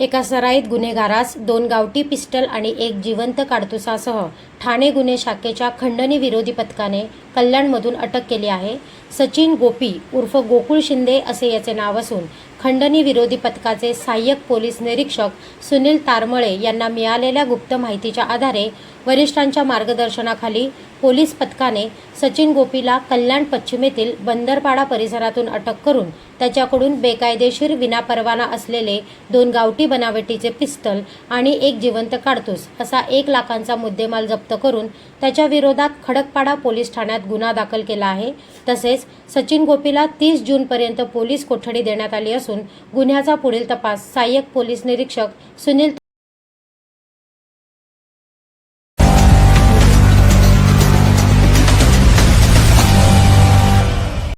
एका सराईत गुन्हेगारास दोन गावठी पिस्टल आणि एक जिवंत काडतुसासह ठाणे गुन्हे शाखेच्या खंडणी विरोधी पथकाने कल्याणमधून अटक केली आहे. सचिन गोपी उर्फ गोकुळ शिंदे असे याचे नाव असून खंडणी विरोधी पथकाचे सहाय्यक पोलीस निरीक्षक सुनील तारमळे यांना मिळालेल्या गुप्त माहितीच्या आधारे वरिष्ठांच्या मार्गदर्शनाखाली पोलीस पथकाने सचिन गोपीला कल्याण पश्चिमेतील बंदरपाडा परिसरातून अटक करून त्याच्याकडून बेकायदेशीर विनापरवाना असलेले दोन गावठी बनावटीचे पिस्तल आणि एक जिवंत काडतूस असा एक लाखांचा मुद्देमाल जप्त करून त्याच्या विरोधात खडकपाडा पोलीस ठाण्यात गुन्हा दाखल केला आहे. तसेच सचिन गोपीला तीस जूनपर्यंत पोलीस कोठडी देण्यात आली असून गुन्ह्याचा पुढील तपास सहाय्यक पोलीस निरीक्षक सुनील